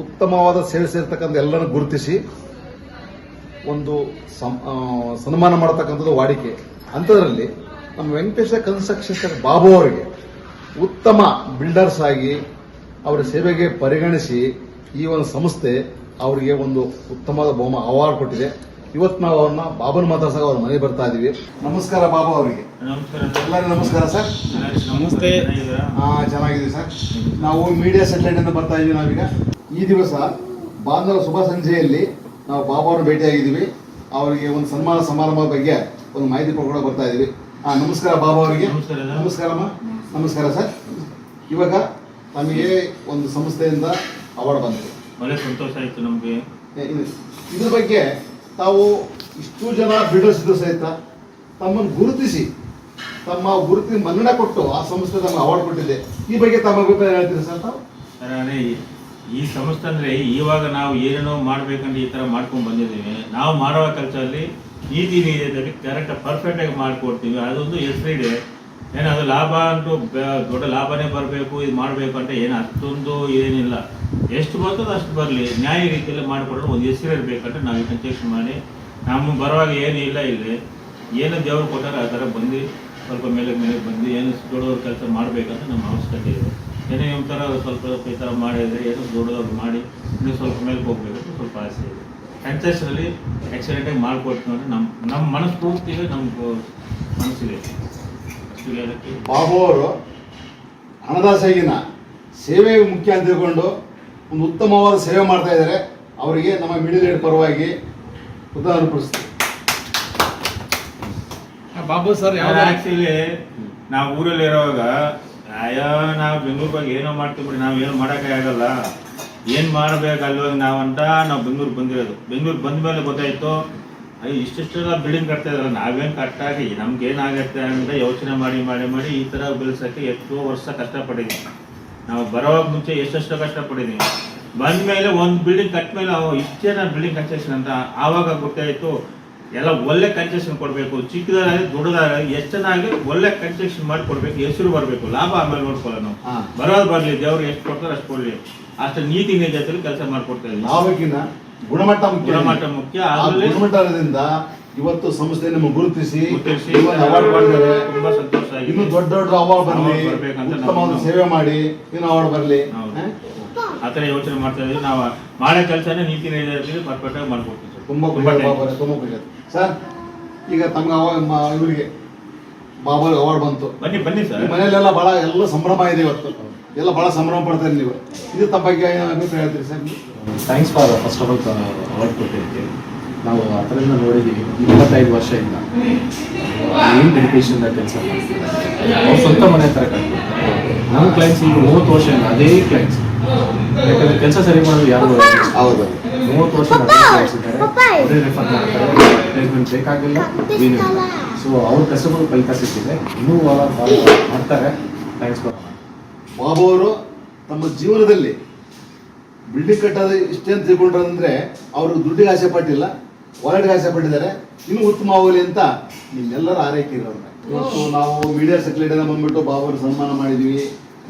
ಉತ್ತಮವಾದ ಸೇವೆ ಸೇರ್ತಕ್ಕಂಥ ಎಲ್ಲರನ್ನು ಗುರುತಿಸಿ ಒಂದು ಸನ್ಮಾನ ಮಾಡತಕ್ಕಂಥದ್ದು ವಾಡಿಕೆ. ಅಂಥದ್ರಲ್ಲಿ ನಮ್ಮ ವೆಂಕಟೇಶ ಕನ್ಸ್ಟ್ರಕ್ಷನ್ ಬಾಬು ಅವರಿಗೆ ಉತ್ತಮ ಬಿಲ್ಡರ್ಸ್ ಆಗಿ ಅವರ ಸೇವೆಗೆ ಪರಿಗಣಿಸಿ ಈ ಒಂದು ಸಂಸ್ಥೆ ಅವರಿಗೆ ಒಂದು ಉತ್ತಮವಾದ ಬಹುಮ ಅವಾರ್ಡ್ ಕೊಟ್ಟಿದೆ. ಇವತ್ತು ನಾವು ಅವ್ರನ್ನ ಬಾಬನ್ ಮಾತಾಡ್ಸಾಗ ಅವ್ರ ಮನೆ ಬರ್ತಾ ಇದೀವಿ. ನಮಸ್ಕಾರ ಬಾಬು ಅವರಿಗೆ. ನಮಸ್ಕಾರ. ಎಲ್ಲರಿಗೂ ನಮಸ್ಕಾರ ಸರ್. ನಮಸ್ತೆ. ಹಾ ಚೆನ್ನಾಗಿದೆ ಸರ್. ನಾವು ಮೀಡಿಯಾ ಸೆಟಲೈಟ್ ಅಂತ ಬರ್ತಾ ಇದೀವಿ ನಾವೀಗ. ಈ ದಿವಸ ಬಾಂಧವರ ಶುಭ ಸಂಜೆಯಲ್ಲಿ ನಾವು ಬಾಬಾ ಅವ್ರನ್ನ ಭೇಟಿಯಾಗಿದ್ದೀವಿ. ಅವರಿಗೆ ಒಂದು ಸನ್ಮಾನ ಸಮಾರಂಭದ ಬಗ್ಗೆ ಒಂದು ಮಾಹಿತಿ ಪಡ್ಕೊಳಕ್ ಬರ್ತಾ ಇದೀವಿ. ಹಾ ನಮಸ್ಕಾರ ಬಾಬಾ ಅವರಿಗೆ. ನಮಸ್ಕಾರಮ್ಮ. ನಮಸ್ಕಾರ ಸರ್. ಇವಾಗ ನಮಗೆ ಒಂದು ಸಂಸ್ಥೆಯಿಂದ ಅವಾರ್ಡ್ ಬಂತು. ಒಳ್ಳೆ ಸಂತೋಷ ಆಯ್ತು ನಮಗೆ. ಇದ್ರ ಬಗ್ಗೆ ತಾವು ಇಷ್ಟು ಜನ ಬಿಡಿಸಿದ್ರು ಸಹಿತ ತಮ್ಮನ್ನು ಗುರುತಿಸಿ, ತಮ್ಮ ಗುರುತಿನ ಮನ್ನಣೆ ಕೊಟ್ಟು ಆ ಸಂಸ್ಥೆ ತಮ್ಮ ಅವಾರ್ಡ್ ಕೊಟ್ಟಿದೆ. ಈ ಬಗ್ಗೆ ತಮ್ಮ ಅಭಿಪ್ರಾಯ ಹೇಳ್ತೀರಿ ಸರ್ ತಾವು? ಈ- ಸಂಸ್ಥೆ ಅಂದ್ರೆ ಇವಾಗ ನಾವು ಏನೇನೋ ಮಾಡ್ಬೇಕಂದ್ರೆ ಈ ಥರ ಮಾಡ್ಕೊಂಡು ಬಂದಿದ್ದೀವಿ. ನಾವು ಮಾಡುವ ಕೆಲಸದಲ್ಲಿ ನೀತಿ ನೀತಿ ಕರೆಕ್ಟ್ ಪರ್ಫೆಕ್ಟ್ ಆಗಿ ಮಾಡ್ಕೊಡ್ತೀವಿ. ಅದೊಂದು ಹೆಸರಿದೆ. ಏನು ಅದು ಲಾಭ ಅಂತೂ ದೊಡ್ಡ ಲಾಭನೇ ಬರಬೇಕು, ಇದು ಮಾಡಬೇಕು ಅಂತ ಏನು ಅಷ್ಟೊಂದು ಏನಿಲ್ಲ. ಎಷ್ಟು ಬರ್ತದೋ ಅಷ್ಟು ಬರಲಿ. ನ್ಯಾಯ ರೀತಿಯಲ್ಲಿ ಮಾಡಿಕೊಟ್ರೆ ಒಂದು ಹೆಸರು ಇರಬೇಕಂತ ನಾವು ಕನ್ಸ್ಟ್ರಕ್ಷನ್ ಮಾಡಿ. ನಮ್ಮ ಬರುವಾಗ ಏನು ಇಲ್ಲ ಇಲ್ಲಿ. ಏನು ದೇವರು ಕೊಟ್ಟಾರೆ ಆ ಥರ ಬಂದು, ಸ್ವಲ್ಪ ಮೇಲೆ ಮೇಲೆ ಬಂದು ಏನು ದೊಡ್ಡವ್ರ ಕೆಲಸ ಮಾಡಬೇಕಂತ ನಮ್ಮ ಅವಶ್ಯಕತೆ ಇದೆ. ಏನೋ ನಿಮ್ಮ ಥರ ಸ್ವಲ್ಪ ಸ್ವಲ್ಪ ಈ ಥರ ಮಾಡಿದರೆ ಏನೋ ದೊಡ್ಡದವ್ರು ಮಾಡಿ, ಇನ್ನೂ ಸ್ವಲ್ಪ ಮೇಲೆ ಹೋಗ್ಬೇಕಂತ ಸ್ವಲ್ಪ ಆಸೆ ಇದೆ. ಕನ್ಸೆಷನಲ್ಲಿ ಎಕ್ಸಲೆಂಟಾಗಿ ಮಾಡಿಕೊಡ್ತೀವಿ ಅಂದರೆ ನಮ್ಮ ನಮ್ಮ ಮನಸ್ಫೂರ್ತಿಗೆ ನಮ್ಗೆ ಮನಸ್ಸಿದೆ. ಬಾಬು ಅವರು ಹಣದಾಸೆಗಿನ ಸೇವೆ ಮುಖ್ಯ ಅಂತ ತಿಳ್ಕೊಂಡು ಒಂದು ಉತ್ತಮವಾದ ಸೇವೆ ಮಾಡ್ತಾ ಇದ್ದಾರೆ. ಅವರಿಗೆ ನಮ್ಮ ಮಿಡಿಲ್ ಏಡ್ ಪರವಾಗಿ ಉದಾಹರಣೆ ಬಾಬು ಸರ್ ಯಾವ ಆಕ್ಚುಲಿ ನಾವು ಊರಲ್ಲಿ ಇರೋವಾಗ ಅಯ್ಯೋ ನಾವು ಬೆಂಗ್ಳೂರ್ ಬಗ್ಗೆ ಏನೋ ಮಾಡ್ತೀವಿ ಬಿಡಿ ನಾವು ಏನು ಮಾಡೋಕೆ ಆಗಲ್ಲ. ಏನು ಮಾಡ್ಬೇಕು ಹೋಗಿ ನಾವಂತ ನಾವು ಬೆಂಗಳೂರು ಬಂದಿರೋದು. ಬೆಂಗಳೂರು ಬಂದ ಮೇಲೆ ಗೊತ್ತಾಯ್ತು ಇಷ್ಟಿಷ್ಟೆಲ್ಲ ಬಿಲ್ಡಿಂಗ್ ಕಟ್ತಾ ಇದಾರೆ ನಾವೇನ್ ಕಟ್ಟಾಗಿ ನಮ್ಗೆ ಏನಾಗತ್ತೆ ಅಂತ ಯೋಚನೆ ಮಾಡಿ ಮಾಡಿ ಮಾಡಿ ಈ ಥರ ಬೆಳೆಸೋಕ್ಕೆ ಎಷ್ಟೋ ವರ್ಷ ಕಷ್ಟಪಟ್ಟಿದ್ದೀವಿ ನಾವು ಬರೋವಾಗ ಮುಂಚೆ ಎಷ್ಟೆಷ್ಟೋ ಕಷ್ಟಪಟ್ಟಿದ್ದೀವಿ ಬಂದ ಮೇಲೆ ಒಂದು ಬಿಲ್ಡಿಂಗ್ ಕಟ್ಟ ಮೇಲೆ ಇಷ್ಟೇನ ಬಿಲ್ಡಿಂಗ್ ಕನ್ಸೆಷನ್ ಅಂತ ಆವಾಗ ಗೊತ್ತಾಯ್ತು ಎಲ್ಲ ಒಳ್ಳೆ ಕನ್ಸೆಷನ್ ಕೊಡಬೇಕು ಚಿಕ್ಕದಾಗಲಿ ದೊಡ್ಡದಾಗಲಿ ಎಷ್ಟು ಚೆನ್ನಾಗಿ ಒಳ್ಳೆ ಕನ್ಸೆಷನ್ ಮಾಡಿ ಕೊಡ್ಬೇಕು ಹೆಸರು ಬರಬೇಕು ಲಾಭ ಆಮೇಲೆ ನೋಡ್ಕೊಳ್ಳೋ ನಾವು. ಬರೋದು ಬರಲಿ ದೇವ್ರು ಎಷ್ಟು ಕೊಡ್ತಾರೆ ಅಷ್ಟು ಕೊಡ್ಲಿ. ಅಷ್ಟು ನೀತಿ ನಿಜದಲ್ಲಿ ಕೆಲಸ ಮಾಡಿಕೊಡ್ತಾ ಇದ್ದೀವಿ ಗುಣಮಟ್ಟ ಮುಖ್ಯ. ಗುಣಮಟ್ಟ ಮುಖ್ಯ. ಆ ಆಮೇಲೆ ಗುಣಮಟ್ಟದಿಂದ ಇವತ್ತು ಸಂಸ್ಥೆ ನಿಮ್ಮ ಗುರುತಿಸಿ ಗುರುತಿಸಿ ಅವಾರ್ಡ್ ಮಾಡಿದ್ದಾರೆ ತುಂಬಾ ಸಂತೋಷ ಆಗಿದೆ. ಇನ್ನು ದೊಡ್ಡ ದೊಡ್ಡ ಅವಾರ್ಡ್ ಬರಲಿ Award ಬರ್ಬೇಕಂತ ನಾವು- ಉತ್ತಮವಾದ ಸೇವೆ ಮಾಡಿ ಇನ್ನು ಅವಾರ್ಡ್ ಬರಲಿ. ಆತರ ಯೋಚನೆ ಮಾಡ್ತಾ ಇದ್ದೀವಿ. ನಾವು ಮಾಡೋ ಕೆಲಸನೇ ನೀತಿ ನಿಜದಲ್ಲಿ ಪರ್ಫೆಕ್ಟ್ ಆಗಿ ಮಾಡ್ಕೊಡ್ತೀವಿ. ಸರ್. ತುಂಬಾ ಖುಷಿ ತುಂಬಾ ಆಯ್ತು thanks. ಅವರೇ, ತುಂಬಾ ಖುಷಿ ಆಯ್ತು. ಸರ್ ಈಗ ತಮ್ಮ ಅವಾಗ ಮ- ಇವರಿಗೆ ಬಾಬಾ ಅವಾರ್ಡ್ ಬಂತು. ಬನ್ನಿ ಬನ್ನಿ ಸರ್. ಮನೆಯಲ್ಲೆಲ್ಲ ಬಹಳ ಎಲ್ಲ ಸಂಭ್ರಮ ಇದೆ ಇವತ್ತು. ಎಲ್ಲ ಬಹಳ ಸಂಭ್ರಮ ಪಡ್ತಾರೆ ನೀವು. ಇದು ತಮ್ಮ ಬಗ್ಗೆ ಅಭಿಪ್ರಾಯ ಹೇಳ್ತೀರಿ sir? Thanks for first of all award ಕೊಟ್ಟಿರ್ತೀವಿ ನಾವು ಆ ಥರದಿಂದ ನೋಡಿದ್ದೀವಿ ಇಪ್ಪತ್ತೈದು ವರ್ಷದಿಂದ. ಏನು ಡೆಡಿಕೇಶನ್ ಕೆಲಸ ಮಾಡ್ತೀವಿ ಅವ್ರು ಸ್ವಂತ ಮನೆ ಹತ್ರ ಕಟ್ಟಿ ನಮ್ಮ ಕ್ಲೈಂಟ್ಸ್ ಈಗ ಮೂವತ್ತು ವರ್ಷದಿಂದ ಅದೇ ಕ್ಲೈಂಟ್ಸ್ ಯಾಕಂದ್ರೆ ಕೆಲಸ ಸರಿ ಮಾಡೋದು ಯಾರು ಹೌದು. ಮೂವತ್ತು ವರ್ಷ ಅದೇ ಇದ್ದಾರೆ. ಅವರೇ ರೆಫರ್ ಮಾಡ್ತಾರೆ. ಪ್ಲೇಸ್ಮೆಂಟ್ ಬೇಕಾಗಿಲ್ಲ ಏನಿಲ್ಲ ಸೊ ಅವ್ರ ಕಸ್ಟಮರ್ ಫಲಿತ ಸಿಕ್ಕಿದೆ ಇನ್ನೂ ಮಾಡ್ತಾರೆ. ಥ್ಯಾಂಕ್ಸ್ ಫಾರ್ ಬಾಬು ಅವರು ತಮ್ಮ ಜೀವನದಲ್ಲಿ ಬಿಲ್ಡಿಂಗ್ ಕಟ್ಟೋದು ಇಷ್ಟೇ ಅಂತ ತಿಳ್ಕೊಂಡ್ರಂದ್ರೆ ಅವರು ದುಡ್ಡಿಗೆ ಆಸೆ ಪಟ್ಟಿಲ್ಲ ಹೊರಗಡೆ ಆಸೆ ಪಟ್ಟಿದ್ದಾರೆ. ಇನ್ನೂ ಉತ್ತಮವಾಗಲಿ ಅಂತ ನಿಮ್ಮೆಲ್ಲರ ಆರೈಕೆ ಇರೋರು ಇವತ್ತು ನಾವು ಮೀಡಿಯಾ ಸೆಕ್ರೆಟರಿನ ಬಂದ್ಬಿಟ್ಟು ಬಾಬು ಅವರು ಸನ್ಮಾನ ಮಾಡಿದ್ವಿ.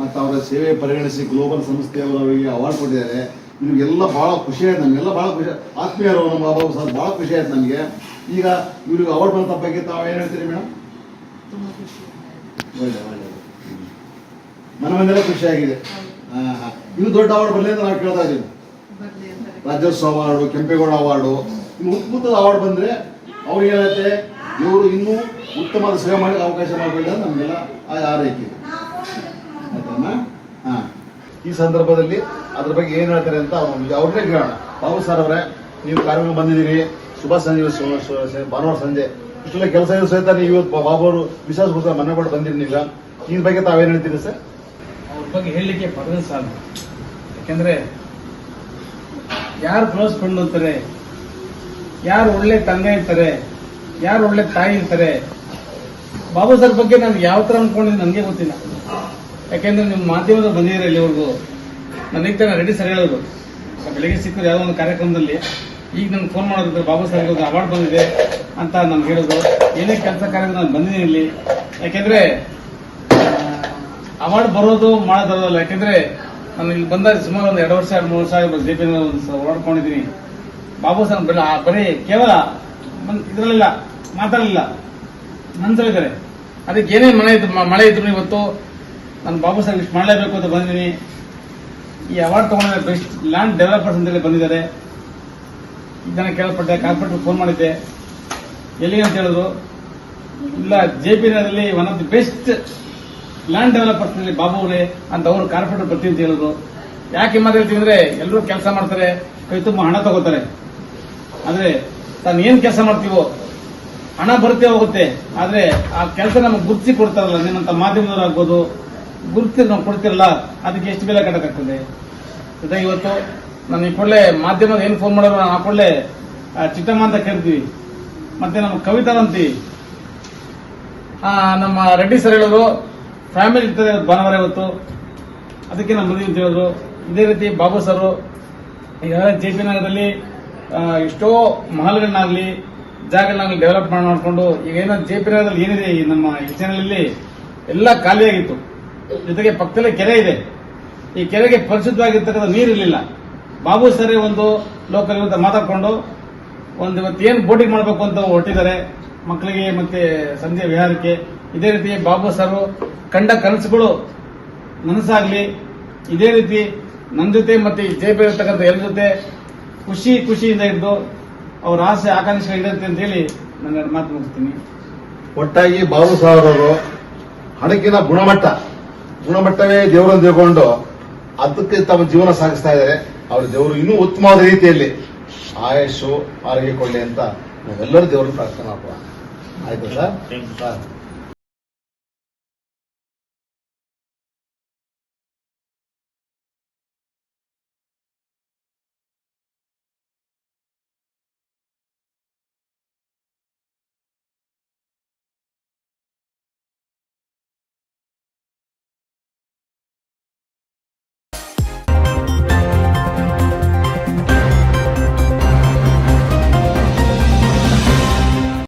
ಮತ್ತು ಅವರ ಸೇವೆ ಪರಿಗಣಿಸಿ ಗ್ಲೋಬಲ್ ಸಂಸ್ಥೆಯವರು ಅವರಿಗೆ ಅವಾರ್ಡ್ ಕೊಟ್ಟಿದ್ದಾರೆ. ನಿಮಗೆಲ್ಲ ಭಾಳ ಖುಷಿ ಆಯ್ತು, ನಮಗೆಲ್ಲ ಭಾಳ ಖುಷಿ ಆತ್ಮೀಯರು ನಮ್ಮ ಬಾಬು ಸರ್ ಭಾಳ ಖುಷಿ ಆಯ್ತು ನಮಗೆ. ಈಗ ಇವ್ರಿಗೆ ಅವಾರ್ಡ್ ಬಂದ ಬಗ್ಗೆ ತಾವು ಏನು ಹೇಳ್ತೀರಿ ಮೇಡಮ್ ಒಳ್ಳೆ ಒಳ್ಳೆ ಮನ ಮಂದೆಲ್ಲ ಖುಷಿಯಾಗಿದೆ ಹಾಂ ಹಾಂ. ಇನ್ನು ದೊಡ್ಡ ಅವಾರ್ಡ್ ಬರಲಿ ಅಂತ ನಾವು ಕೇಳ್ತಾ ಇದ್ದೀವಿ ರಾಜ್ಯೋತ್ಸವ ಅವಾರ್ಡು ಕೆಂಪೇಗೌಡ ಅವಾರ್ಡು ಇನ್ನು ಉತ್ಪುತ್ತದ ಅವಾರ್ಡ್ ಬಂದ್ರೆ ಅವ್ರು ಏನಾಗುತ್ತೆ ಇವರು ಇನ್ನೂ ಉತ್ತಮವಾದ ಸೇವೆ ಮಾಡಿ ಅವಕಾಶ ಮಾಡಬೇಕು ಅಂತ ನಮಗೆಲ್ಲ ಆ ಆರೈಕೆ ಇದೆ. ಆಯ್ತಮ್ಮ? ಹಾ. ಈ ಸಂದರ್ಭದಲ್ಲಿ ಅದ್ರ ಬಗ್ಗೆ ಏನ್ ಹೇಳ್ತಾರೆ ಅಂತ ಅವ್ರು ಅವ್ರನ್ನೇ ಕೇಳೋಣ. ಬಾಬು ಸರ್ ಅವರೇ ನೀವು ಕಾರ್ಯಕ್ರಮ ಬಂದಿದ್ದೀರಿ. ಶುಭ ಸಂಜೆ ಭಾನುವಾರ ಸಂಜೆ. ಇಷ್ಟೆಲ್ಲ ಕೆಲಸ ಇರೋ ಸಹಿತ ನೀವು ಇವತ್ತು ವಿಶ್ವಾಸ ಕೊಡ್ತಾರೆ ಮನೆ ಕೂಡ ಬಂದಿರಿ ನಿಮ್ಮ ಬಗ್ಗೆ ತಾವೇನ್ ಹೇಳ್ತೀರಿ ಸರ್? ಅವ್ರ ಬಗ್ಗೆ ಹೇಳಲಿಕ್ಕೆ ಪದದ ಸಾಲ ಯಾಕೆಂದ್ರೆ ಯಾರು ಕ್ಲೋಸ್ ಫ್ರೆಂಡ್ ಅಂತಾರೆ, ಯಾರು ಒಳ್ಳೆ ತಂದೆ ಇರ್ತಾರೆ ಯಾರು ಒಳ್ಳೆ ತಾಯಿ ಇರ್ತಾರೆ ಬಾಬು ಸರ್ ಬಗ್ಗೆ ನಾನು ಯಾವ ತರ ಅನ್ಕೊಂಡಿದ್ದು ನನಗೆ ಗೊತ್ತಿಲ್ಲ. ಯಾಕೆಂದ್ರೆ ನಿಮ್ಮ ಮಾಧ್ಯಮದ ಬಂದಿದ್ದೀರ ಇಲ್ಲಿವರೆಗೂ ನನಗೆ ರೆಡಿ ಸರ್ ಹೇಳೋದು. ಬೆಳಿಗ್ಗೆ ಸಿಕ್ಕಿದ್ರು ಯಾವುದೋ ಒಂದು ಕಾರ್ಯಕ್ರಮದಲ್ಲಿ ಈಗ ನನ್ಗೆ ಫೋನ್ ಮಾಡೋದಿದ್ರೆ ಬಾಬು ಒಂದು ಅವಾರ್ಡ್ ಬಂದಿದೆ ಅಂತ ನಾನು ಹೇಳೋದು. ಏನೇ ಕೆಲಸ ಕಾರ್ಯ ನಾನು ಬಂದಿದ್ದೀನಿ ಇಲ್ಲಿ. ಯಾಕೆಂದ್ರೆ ಅವಾರ್ಡ್ ಬರೋದು ಮಾಡೋದಲ್ಲ. ಯಾಕೆಂದ್ರೆ, ನಾನು ಇಲ್ಲಿ ಬಂದಾಗ ಸುಮಾರು ಒಂದು ಎರಡು ವರ್ಷ, ಎರಡು ಮೂರು ವರ್ಷ ಜೆ ಪಿ ಓಡಾಡ್ಕೊಂಡಿದ್ದೀನಿ ಬಾಬು ಸರ್ ಬರೀ ಕೇವಲ ಇದರಲ್ಲಿಲ್ಲ, ಮಾತಾಡಲಿಲ್ಲ. ಮನಸ್ಸಲ್ಲಿದ್ದಾರೆ ಅದಕ್ಕೆ ಏನೇ ಮಳೆ ಇದ್ರು ಮಳೆ ಇದ್ರು ಇವತ್ತು ನಾನು ಬಾಬು ಸರ್ ಇಷ್ಟು ಮಾಡಲೇಬೇಕು ಅಂತ ಬಂದಿದ್ದೀನಿ. ಈ ಅವಾರ್ಡ್ ತಗೊಂಡ್ರೆ ಬೆಸ್ಟ್ ಲ್ಯಾಂಡ್ ಡೆವಲಪರ್ಸ್ ಅಂತೇಳಿ ಬಂದಿದ್ದಾರೆ. ಇದನ್ನ ಕೇಳಲ್ಪಟ್ಟೆ, ಕಾರ್ಪೊರೇಟರ್ ಫೋನ್ ಮಾಡಿದ್ದೆ. ಎಲ್ಲಿ ಅಂತ ಹೇಳಿದ್ರು ಇಲ್ಲ, ಜೆ ಪಿ ನಗರದಲ್ಲಿ one of the best land ಡೆವಲಪರ್ಸ್ನಲ್ಲಿ Babu ಅವರೇ ಅಂತ ಅವರು ಕಾರ್ಪೊರೇಟರ್ ಬರ್ತೀವಿ ಅಂತ ಹೇಳಿದ್ರು ಯಾಕೆ ಮಾತು ಹೇಳ್ತೀನಿ ಅಂದ್ರೆ, ಎಲ್ಲರೂ ಕೆಲಸ ಮಾಡ್ತಾರೆ, ಕೈ ತುಂಬ ಹಣ ತಗೋತಾರೆ. ಆದ್ರೆ, ತಾನು ಏನ್ ಕೆಲಸ ಮಾಡ್ತೀವೋ, ಹಣ ಬರುತ್ತೆ, ಹೋಗುತ್ತೆ. ಆದ್ರೆ, ಆ ಕೆಲಸ ನಮಗೆ ಗುರುತಿ ಕೊಡ್ತಾರಲ್ಲ ನಿಮ್ಮಂತ ಮಾಧ್ಯಮದವ್ರು ಆಗ್ಬೋದು. ಗುರುತಿ ನಾವು ಕೊಡ್ತಿರಲ್ಲ, ಅದಕ್ಕೆ ಎಷ್ಟು ಬೆಲೆ ಕಟ್ಟಕ್ಕಾಗ್ತದೆ? ಇವತ್ತು ನಾನು ಈ ಕೂಡಲೇ ಮಾಧ್ಯಮದ ಏನು ಫೋನ್ ಮಾಡೋರು ನಾನು ಆ ಕೂಡಲೇ ಚಿಕ್ಕಮ್ಮ ಅಂತ ಕೇಳ್ತೀವಿ. ಮತ್ತೆ ನಮ್ಮ ಕವಿತಾ ಅಂತೀವಿ. ನಮ್ಮ ರೆಡ್ಡಿ ಸರ್ ಹೇಳಿದ್ರು ಫ್ಯಾಮಿಲಿ ಇರ್ತದೆ ಭಾನುವಾರ ಇವತ್ತು. ಅದಕ್ಕೆ ನಮ್ಮ ಮದುವೆ ಅಂತ ಹೇಳಿದ್ರು. ಇದೇ ರೀತಿ ಬಾಬು ಸರ್ ಈಗಾಗಲೇ ಜೆ ಪಿ ನಗರದಲ್ಲಿ ಎಷ್ಟೋ ಮಹಲ್ಗಳನ್ನಾಗಲಿ, ಜಾಗಗಳನ್ನಾಗಲಿ ಡೆವಲಪ್ ಮಾಡ್ಕೊಂಡು, ಈಗ ಏನೋ ಜೆ ಪಿ ನಗರದಲ್ಲಿ ಏನಿದೆ ಈ ನಮ್ಮ ಚಾನಲಲ್ಲಿ ಎಲ್ಲ ಖಾಲಿಯಾಗಿತ್ತು. ಜೊತೆಗೆ ಪಕ್ಕದಲ್ಲೇ ಕೆರೆ ಇದೆ. ಈ ಕೆರೆಗೆ ಪರಿಶುದ್ಧವಾಗಿರ್ತಕ್ಕಂಥ ನೀರಿರಲಿಲ್ಲ. ಬಾಬು ಸರಿ ಒಂದು ಲೋಕಲ್ ಇವತ್ತು ಮಾತಾಡಿಕೊಂಡು ಒಂದು ಇವತ್ತು ಏನು ಬೋಟಿಂಗ್ ಮಾಡಬೇಕು ಅಂತ ಹೊಟ್ಟಿದ್ದಾರೆ ಮಕ್ಕಳಿಗೆ ಮತ್ತೆ ಸಂಜೆ ವಿಹಾರಕ್ಕೆ. ಇದೇ ರೀತಿ ಬಾಬು ಸರ್ ಕಂಡ ಕನಸುಗಳು ನನಸಾಗ್ಲಿ. ಇದೇ ರೀತಿ ನನ್ನ ಜೊತೆ ಮತ್ತೆ ಜೆ ಪಿ ಇರ್ತಕ್ಕಂಥ ಎಲ್ಲರ ಜೊತೆ ಖುಷಿ ಖುಷಿಯಿಂದ ಇದ್ದು ಅವ್ರ ಆಸೆ ಆಕಾಂಕ್ಷೆ ಇರುತ್ತೆ ಅಂತ ಹೇಳಿ ನನ್ನ ಮಾತು ಮುಗಿಸ್ತೀನಿ. ಒಟ್ಟಾಗಿ ಬಾಬು ಸಾಹೇಬ್ ಅವರು ಹಣಕ್ಕಿನ ಗುಣಮಟ್ಟ, ಗುಣಮಟ್ಟವೇ ದೇವರನ್ನು ತಿಳ್ಕೊಂಡು ಅದಕ್ಕೆ ತಮ್ಮ ಜೀವನ ಸಾಗಿಸ್ತಾ ಇದ್ದಾರೆ. ಅವ್ರ ದೇವರು ಇನ್ನೂ ಉತ್ತಮವಾದ ರೀತಿಯಲ್ಲಿ ಆಯಸ್ಸು ಆರೋಗ್ಯ ಕೊಡಲಿ ಅಂತ ನಾವೆಲ್ಲರೂ ದೇವರನ್ನು ಪ್ರಾರ್ಥನೆ ಮಾಡೋಣ ಆಯ್ತು ಸರ್.